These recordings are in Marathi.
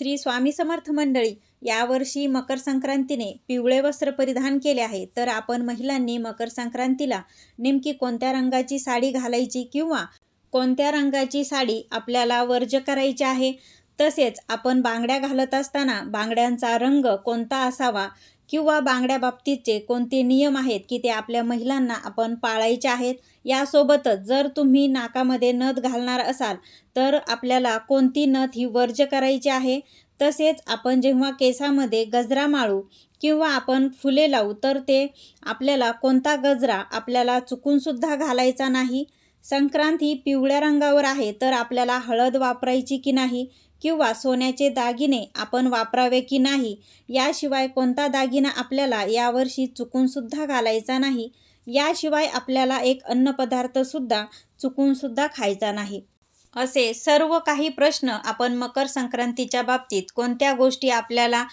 श्री स्वामी समर्थ मंडळी यावर्षी मकर संक्रांतीने पिवळे वस्त्र परिधान केले आहे. तर आपण महिलांनी मकर संक्रांतीला नेमकी कोणत्या रंगाची साडी घालायची किंवा कोणत्या रंगाची साडी आपल्याला वर्ज करायची आहे? तसेच आपण बांगड्या घालत असताना बांगड्यांचा रंग कोणता असावा? किंवा बांगड्या बाबतीतचे कोणते नियम आहेत की ते आपल्या महिलांना आपण पाळायचे आहेत? यासोबतच जर तुम्ही नाकामध्ये नथ घालणार असाल तर आपल्याला कोणती नथ ही वर्ज करायची आहे? तसेच आपण जेव्हा केसामध्ये गजरा माळू किंवा आपण फुले लावू तर ते आपल्याला कोणता गजरा आपल्याला चुकूनसुद्धा घालायचा नाही? संक्रांत ही पिवळ्या रंगावर आहे तर आपल्याला हळद वापरायची की नाही? किंवा सोन्याचे दागिने आपण वापरावे की नाही याशिवाय कोणता दागिना आपल्याला यावर्षी चुकूनसुद्धा घालायचा नाही याशिवाय आपल्याला एक अन्नपदार्थसुद्धा चुकूनसुद्धा खायचा नाही. असे सर्व काही प्रश्न आपण मकर संक्रांतीच्या बाबतीत कोणत्या गोष्टी आपल्याला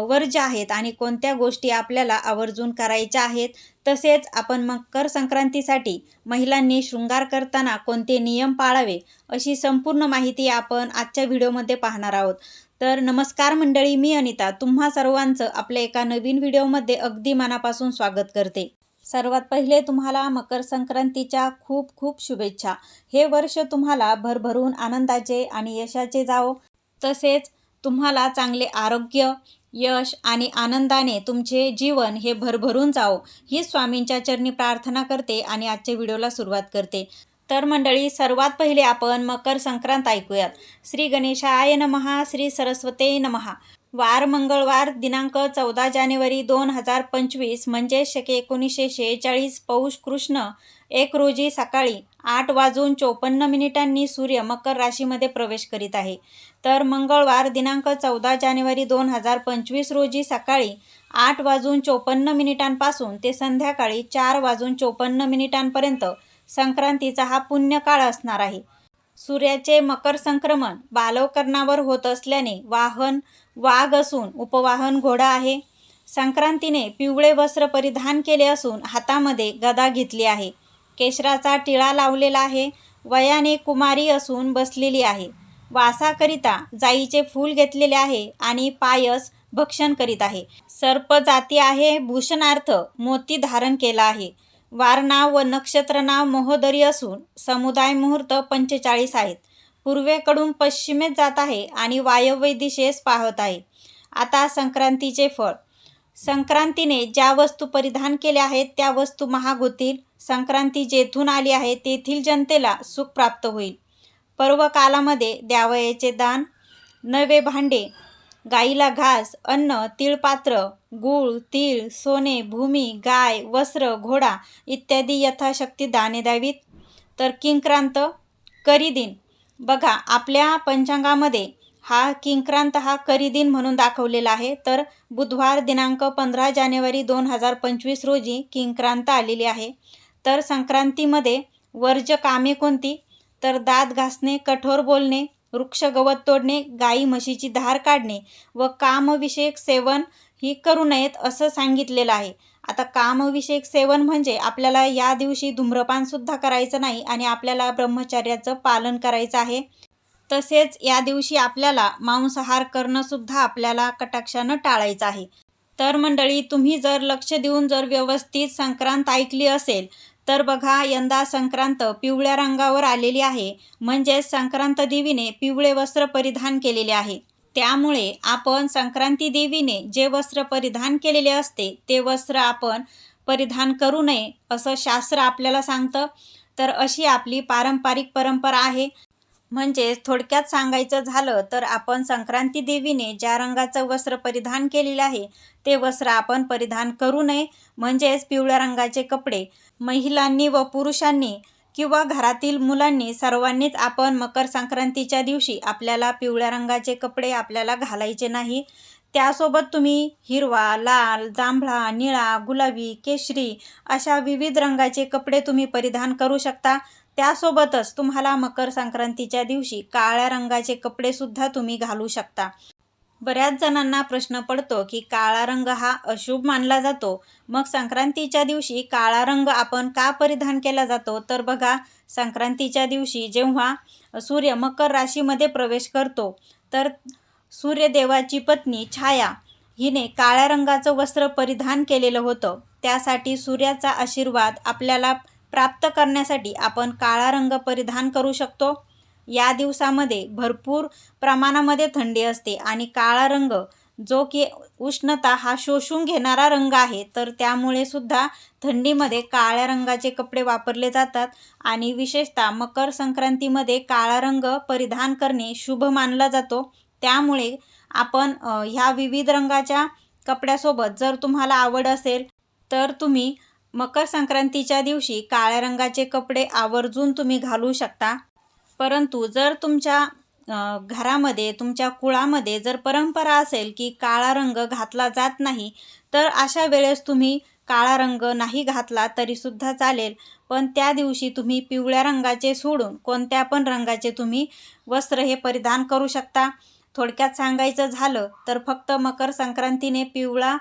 वर्ज्य आहेत आणि कोणत्या गोष्टी आपल्याला आवर्जून करायच्या आहेत तसेच आपण मकर संक्रांतीसाठी महिलांनी शृंगार करताना कोणते नियम पाळावे अशी संपूर्ण माहिती आपण आजच्या व्हिडिओमध्ये पाहणार आहोत. तर नमस्कार मंडळी मी अनिता. तुम्हा सर्वांचं आपल्या एका नवीन व्हिडिओमध्ये अगदी मनापासून स्वागत करते. सर्वात पहिले तुम्हाला मकर संक्रांतीच्या खूप खूप शुभेच्छा. हे वर्ष तुम्हाला भरभरून आनंदाचे आणि यशाचे जावो. तसेच तुम्हाला चांगले आरोग्य यश आणि आनंदाने तुमचे जीवन हे भरभरून जावो. ही स्वामींच्या चरणी प्रार्थना करते आणि आजच्या व्हिडिओला सुरुवात करते. तर मंडळी सर्वात पहिले आपण मकर संक्रांत ऐकूयात. श्री गणेशाय नमहा श्री सरस्वते नमहा वार मंगळवार दिनांक चौदा जानेवारी दोन हजार पंचवीस म्हणजे शके एकोणीसशे शेहेचाळीस पौष कृष्ण एक रोजी सकाळी आठ वाजून चोपन्न मिनिटांनी सूर्य मकर राशीमध्ये प्रवेश करीत आहे. तर मंगळवार दिनांक चौदा जानेवारी दोन हजार पंचवीस रोजी सकाळी आठ वाजून चोपन्न मिनिटांपासून ते संध्याकाळी चार वाजून चोपन्न मिनिटांपर्यंत संक्रांतीचा हा पुण्यकाळ असणार आहे. सूर्याचे मकर संक्रमण बालवकरणावर होत असल्याने वाहन वाघ असून उपवाहन घोडा आहे. संक्रांतीने पिवळे वस्त्र परिधान केले असून हातामध्ये गदा घेतली आहे. केशराचा टिळा लावलेला आहे. वयाने कुमारी असून बसलेली आहे. वासाकरिता जाईचे फूल घेतलेले आहे आणि पायस भक्षण करीत आहे. सर्प जाती आहे भूषणार्थ मोती धारण केला आहे. वारनाव व नक्षत्रनाव महोदरी असून समुदाय मुहूर्त पंचेचाळीस आहेत. पूर्वेकडून पश्चिमेत जात आहे आणि वायव्य दिशेस पाहत आहे. आता संक्रांतीचे फळ. संक्रांतीने ज्या वस्तू परिधान केल्या आहेत त्या वस्तू महाग होतील संक्रांती जेथून आली आहे तेथील जनतेला सुख प्राप्त होईल. पर्व कालामध्ये द्यावयाचे दान नवे भांडे गाईला घास अन्न तिळपात्र गूळ तीळ सोने भूमी गाय वस्त्र घोडा इत्यादी यथाशक्ती दाने द्यावीत. तर किंक्रांत करीदिन बघा आपल्या पंचांगामध्ये हा किंक्रांत हा करीदिन म्हणून दाखवलेला आहे. तर बुधवार दिनांक पंधरा जानेवारी दोन हजार पंचवीस रोजी किंक्रांत आलेली आहे. तर संक्रांतीमध्ये वर्ज कामे कोणती? तर दात घासणे कठोर बोलणे वृक्ष गवत तोडणे गाई म्हशीची धार काढणे व कामविषयक सेवन ही करू नयेत असं सांगितलेलं आहे. आता कामविषयक सेवन म्हणजे आपल्याला या दिवशी धूम्रपानसुद्धा करायचं नाही आणि आपल्याला ब्रह्मचर्याचं पालन करायचं आहे. तसेच या दिवशी आपल्याला मांसाहार करणंसुद्धा आपल्याला कटाक्षानं टाळायचं आहे. तर मंडळी तुम्ही जर लक्ष देऊन जर व्यवस्थित संक्रांत ऐकली असेल तर बघा यंदा संक्रांत पिवळ्या रंगावर आलेली आहे. म्हणजेच संक्रांत देवीने पिवळे वस्त्र परिधान केलेले आहे. त्यामुळे आपण संक्रांती देवीने जे वस्त्र परिधान केलेले असते ते वस्त्र आपण परिधान करू नये असं शास्त्र आपल्याला सांगतं. तर अशी आपली पारंपरिक परंपरा आहे. म्हणजे थोडक्यात सांगायचं झालं तर आपण संक्रांती देवीने ज्या रंगाचं वस्त्र परिधान केलेलं आहे ते वस्त्र आपण परिधान करू नये. म्हणजेच पिवळ्या रंगाचे कपडे. महिलांनी व पुरुषांनी किंवा घरातील मुलांनी सर्वांनीच आपण मकर संक्रांतीच्या दिवशी आपल्याला पिवळ्या रंगाचे कपडे आपल्याला घालायचे नाही. त्यासोबत तुम्ही हिरवा लाल जांभळा निळा गुलाबी केशरी अशा विविध रंगाचे कपडे तुम्ही परिधान करू शकता. त्यासोबतच तुम्हाला मकर संक्रांतीच्या दिवशी काळ्या रंगाचे कपडेसुद्धा तुम्ही घालू शकता. बऱ्याच जणांना प्रश्न पडतो की काळा रंग हा अशुभ मानला जातो. मग संक्रांतीच्या दिवशी काळा रंग आपण का परिधान केला जातो? तर बघा संक्रांतीच्या दिवशी जेव्हा सूर्य मकर राशीमध्ये प्रवेश करतो तर सूर्यदेवाची पत्नी छाया हिने काळ्या रंगाचं वस्त्र परिधान केलेलं होतं. त्यासाठी सूर्याचा आशीर्वाद आपल्याला प्राप्त करण्यासाठी आपण काळा रंग परिधान करू शकतो. या दिवसामध्ये भरपूर प्रमाणामध्ये थंडी असते आणि काळा रंग जो की उष्णता हा शोषून घेणारा रंग आहे तर त्यामुळे सुद्धा थंडीमध्ये काळ्या रंगाचे कपडे वापरले जातात आणि विशेषतः मकर संक्रांतीमध्ये काळा रंग परिधान करणे शुभ मानला जातो. त्यामुळे आपण ह्या विविध रंगाच्या कपड्यासोबत जर तुम्हाला आवड असेल तर तुम्ही मकर संक्रांतीच्या दिवशी काळ्या रंगाचे कपडे आवर्जून तुम्ही घालू शकता. परंतु जर तुमच्या घरामध्ये तुमच्या कुळामध्ये जर परंपरा असेल की काळा रंग घातला जात नाही तर अशा वेळेस तुम्ही काळा रंग नाही घातला तरीसुद्धा चालेल. पण त्या दिवशी तुम्ही पिवळ्या रंगाचे सोडून कोणत्या पण रंगाचे तुम्ही वस्त्र हे परिधान करू शकता. थोडक्यात सांगायचं झालं तर फक्त मकर संक्रांतीने पिवळा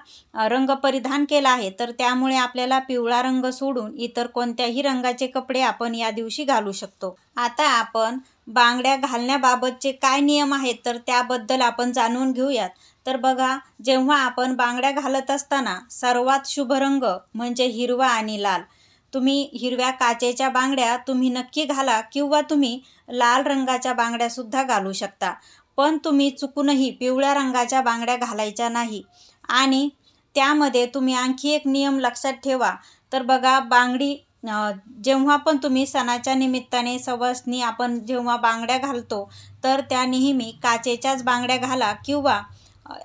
रंग परिधान केला आहे. तर त्यामुळे आपल्याला पिवळा रंग सोडून इतर कोणत्याही रंगाचे कपडे आपण या दिवशी घालू शकतो. आता आपण बांगड्या घालण्याबाबतचे काय नियम आहेत तर त्याबद्दल आपण जाणून घेऊयात. तर बघा जेव्हा आपण बांगड्या घालत असताना सर्वात शुभ रंग म्हणजे हिरवा आणि लाल. तुम्ही हिरव्या काचेच्या बांगड्या तुम्ही नक्की घाला किंवा तुम्ही लाल रंगाच्या बांगड्यासुद्धा घालू शकता. पण तुम्ही चुकूनही पिवळ्या रंगाच्या बांगड्या घालायच्या नाही. आणि त्यामध्ये तुम्ही आणखी एक नियम लक्षात ठेवा. तर बघा बांगडी जेव्हा पण तुम्ही सणाच्या निमित्ताने सवासनी आपण जेव्हा बांगड्या घालतो तर त्या नेहमी काचेच्याच बांगड्या घाला किंवा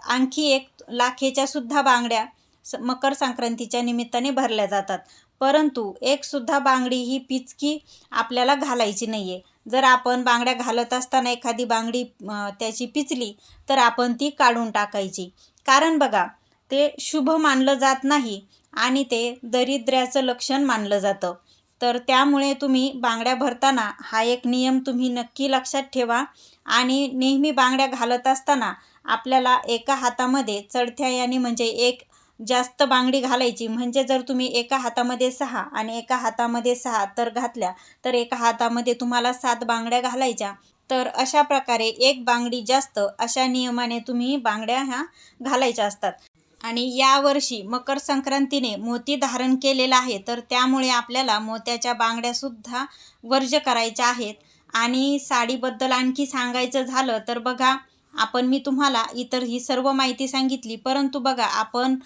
आणखी एक लाखेच्यासुद्धा बांगड्या स मकर संक्रांतीच्या निमित्ताने भरल्या जातात. परंतु एकसुद्धा बांगडी ही पिचकी आपल्याला घालायची नाही आहे जर आपण बांगड्या घालत असताना एखादी बांगडी त्याची पिचली तर आपण ती काढून टाकायची. कारण बघा ते शुभ मानलं जात नाही आणि ते दरिद्र्याचं लक्षण मानलं जातं. तर त्यामुळे तुम्ही बांगड्या भरताना हा एक नियम तुम्ही नक्की लक्षात ठेवा आणि नेहमी बांगड्या घालत असताना आपल्याला एका हातामध्ये चढथ्या याने म्हणजे एक जास्त बांगडी घालायची. म्हणजे जर तुम्ही एका हातामध्ये सहा आणि एका हातामध्ये सहा तर घातल्या तर एका हातामध्ये तुम्हाला सात बांगड्या घालायच्या. तर अशा प्रकारे एक बांगडी जास्त अशा नियमाने तुम्ही बांगड्या ह्या घालायच्या असतात. आणि यावर्षी मकर संक्रांतीने मोती धारण केलेला आहे तर त्यामुळे आपल्याला मोत्याच्या बांगड्यासुद्धा वर्ज करायच्या आहेत. आणि साडीबद्दल आणखी सांगायचं झालं तर बघा आपण मी तुम्हाला इतर ही सर्व माहिती सांगितली. परंतु बघा आपण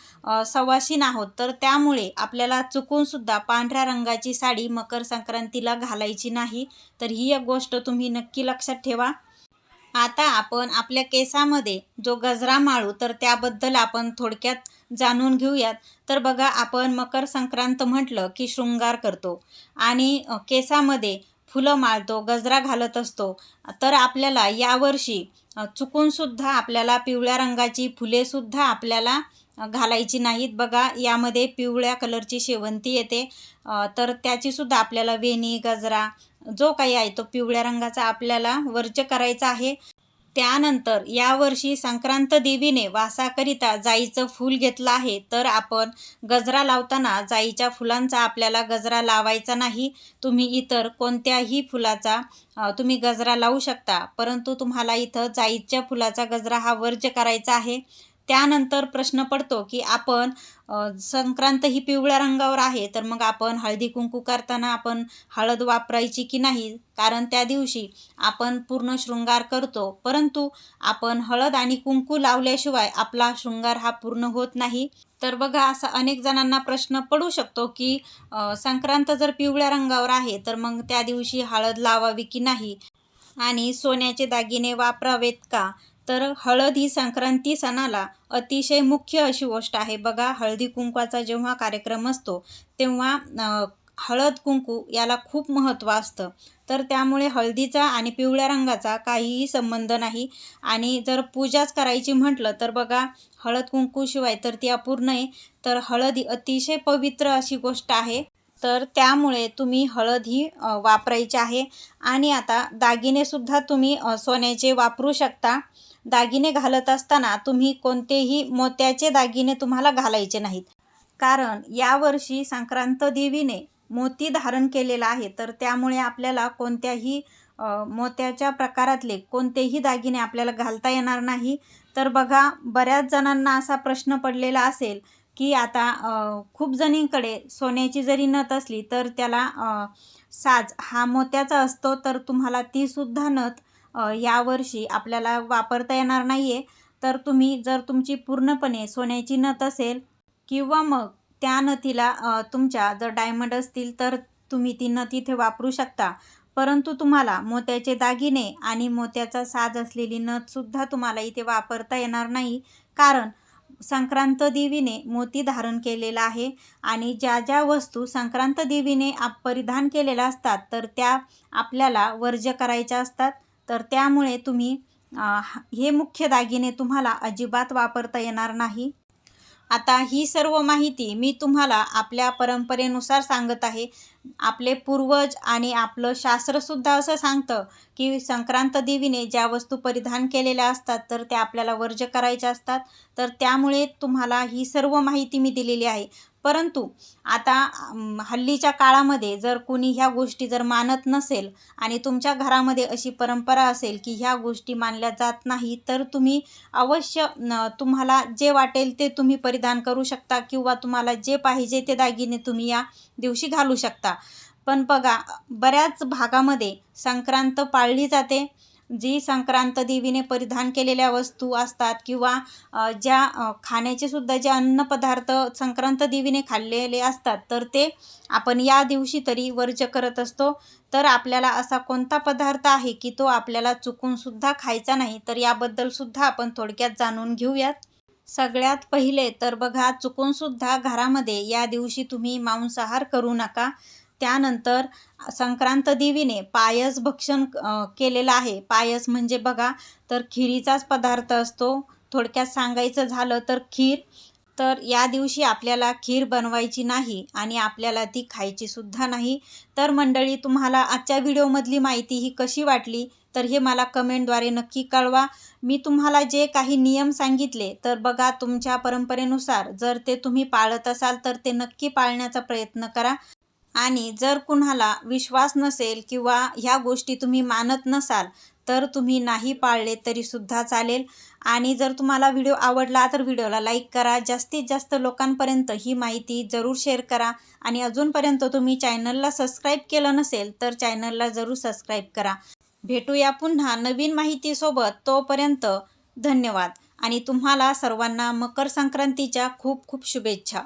सवासीन आहोत. तर त्यामुळे आपल्याला चुकूनसुद्धा पांढऱ्या रंगाची साडी मकर संक्रांतीला घालायची नाही. तर ही एक गोष्ट तुम्ही नक्की लक्षात ठेवा. आता आपण आपल्या केसामध्ये जो गजरा माळू तर त्याबद्दल आपण थोडक्यात जाणून घेऊयात. तर बघा आपण मकर संक्रांत म्हटलं की शृंगार करतो आणि केसामध्ये फुलं माळतो गजरा घालत असतो. तर आपल्याला यावर्षी चुकूनसुद्धा आपल्याला पिवळ्या रंगाची फुलेसुद्धा आपल्याला घालायची नाहीत. बघा यामध्ये पिवळ्या कलरची शेवंती येते. तर त्याचीसुद्धा आपल्याला वेणी गजरा जो काही आहे तो पिवळ्या रंगाचा आपल्याला वर्ज करायचा आहे. त्यानंतर यावर्षी संक्रांत देवीने वासाकरिता जाईचं फूल घेतलं आहे. तर आपण गजरा लावताना जाईच्या फुलांचा आपल्याला गजरा लावायचा नाही. तुम्ही इतर कोणत्याही फुलाचा तुम्ही गजरा लावू शकता. परंतु तुम्हाला इथं जाईच्या फुलाचा गजरा हा वर्ज करायचा आहे. त्यानंतर प्रश्न पडतो की आपण संक्रांत ही पिवळ्या रंगावर आहे तर मग आपण हळदी कुंकू करताना आपण हळद वापरायची की नाही? कारण त्या दिवशी आपण पूर्ण शृंगार करतो. परंतु आपण हळद आणि कुंकू लावल्याशिवाय आपला शृंगार हा पूर्ण होत नाही. तर बघा असा अनेक जणांना प्रश्न पडू शकतो की संक्रांत जर पिवळ्या रंगावर आहे तर मग त्या दिवशी हळद लावावी की नाही? आणि सोन्याचे दागिने वापरावेत का? तर हळद ही संक्रांती सणाला अतिशय मुख्य अशी गोष्ट आहे. बघा हळदी कुंकवाचा जेव्हा कार्यक्रम असतो तेव्हा हळद कुंकू याला खूप महत्त्व असतं. तर त्यामुळे हळदीचा आणि पिवळ्या रंगाचा काहीही संबंध नाही. आणि जर पूजाच करायची म्हटलं तर बघा हळद कुंकूशिवाय तर ती अपूर्ण आहे. तर हळद ही अतिशय पवित्र अशी गोष्ट आहे. तर त्यामुळे तुम्ही हळद ही वापरायची आहे. आणि आता दागिनेसुद्धा तुम्ही सोन्याचे वापरू शकता. दागिने घालत असताना तुम्ही कोणतेही मोत्याचे दागिने तुम्हाला घालायचे नाहीत. कारण यावर्षी संक्रांत देवीने मोती धारण केलेला आहे. तर त्यामुळे आपल्याला कोणत्याही मोत्याच्या प्रकारातले कोणतेही दागिने आपल्याला घालता येणार नाही. तर बघा बऱ्याच जणांना असा प्रश्न पडलेला असेल की आता खूप जणींकडे सोन्याची जरी नथ असली तर त्याला साज हा मोत्याचा असतो. तर तुम्हाला तीसुद्धा नथ यावर्षी आपल्याला वापरता येणार नाही आहे तर तुम्ही जर तुमची पूर्णपणे सोन्याची नथ असेल किंवा मग त्या नथीला तुमच्या जर डायमंड असतील तर तुम्ही ती नथ इथे वापरू शकता. परंतु तुम्हाला मोत्याचे दागिने आणि मोत्याचा साज असलेली नथसुद्धा तुम्हाला इथे वापरता येणार नाही. कारण संक्रांत देवीने मोती धारण केलेला आहे आणि ज्या ज्या वस्तू संक्रांत देवीने आप परिधान केलेल्या असतात तर त्या आपल्याला वर्ज्य करायच्या असतात. तर त्यामुळे तुम्ही हे मुख्य दागिने तुम्हाला अजिबात वापरता येणार नाही. आता ही सर्व माहिती मी तुम्हाला आपल्या परंपरेनुसार सांगत आहे. आपले पूर्वज आणि आपलं शास्त्रसुद्धा असं सांगतं की संक्रांत देवीने ज्या वस्तू परिधान केलेल्या असतात तर त्या आपल्याला वर्ज्य करायच्या असतात. तर त्यामुळे तुम्हाला ही सर्व माहिती मी दिलेली आहे. परंतु आता हल्लीच्या काळामध्ये जर कोणी ह्या गोष्टी जर मानत नसेल आणि तुमच्या घरामध्ये अशी परंपरा असेल की ह्या गोष्टी मानल्या जात नाही तर तुम्ही अवश्य तुम्हाला जे वाटेल ते तुम्ही परिधान करू शकता किंवा तुम्हाला जे पाहिजे ते दागिने तुम्ही या दिवशी घालू शकता. पण बघा बऱ्याच भागामध्ये संक्रांत पाळली जाते. जी संक्रांत देवीने परिधान केलेल्या वस्तू असतात किंवा ज्या खाण्याचे सुद्धा जे अन्नपदार्थ संक्रांत देवीने खाल्लेले असतात तर ते आपण या दिवशी तरी वर्ज्य करत असतो. तर आपल्याला असा कोणता पदार्थ आहे की तो आपल्याला चुकूनसुद्धा खायचा नाही तर याबद्दलसुद्धा आपण थोडक्यात जाणून घेऊयात. सगळ्यात पहिले तर बघा चुकूनसुद्धा घरामध्ये या दिवशी तुम्ही मांसाहार करू नका. त्यानंतर संक्रांत देवीने पायस भक्षण केलेलं आहे. पायस म्हणजे बघा तर खिरीचाच पदार्थ असतो. थोडक्यात सांगायचं झालं तर खीर. तर या दिवशी आपल्याला खीर बनवायची नाही आणि आपल्याला ती खायची सुद्धा नाही. तर मंडळी तुम्हाला आजच्या व्हिडिओमधली माहिती ही कशी वाटली? तर हे मला कमेंटद्वारे नक्की कळवा. मी तुम्हाला जे काही नियम सांगितले तर बघा तुमच्या परंपरेनुसार जर ते तुम्ही पाळत असाल तर ते नक्की पाळण्याचा प्रयत्न करा. आणि जर कुणाला विश्वास नसेल किंवा ह्या गोष्टी तुम्ही मानत नसाल तर तुम्ही नाही पाळले तरीसुद्धा चालेल. आणि जर तुम्हाला व्हिडिओ आवडला तर व्हिडिओला लाईक करा. जास्तीत जास्त लोकांपर्यंत ही माहिती जरूर शेअर करा. आणि अजूनपर्यंत तुम्ही चॅनलला सबस्क्राईब केलं नसेल तर चॅनलला जरूर सबस्क्राईब करा. भेटूया पुन्हा नवीन माहितीसोबत. तोपर्यंत धन्यवाद. आणि तुम्हाला सर्वांना मकर संक्रांतीच्या खूप खूप शुभेच्छा.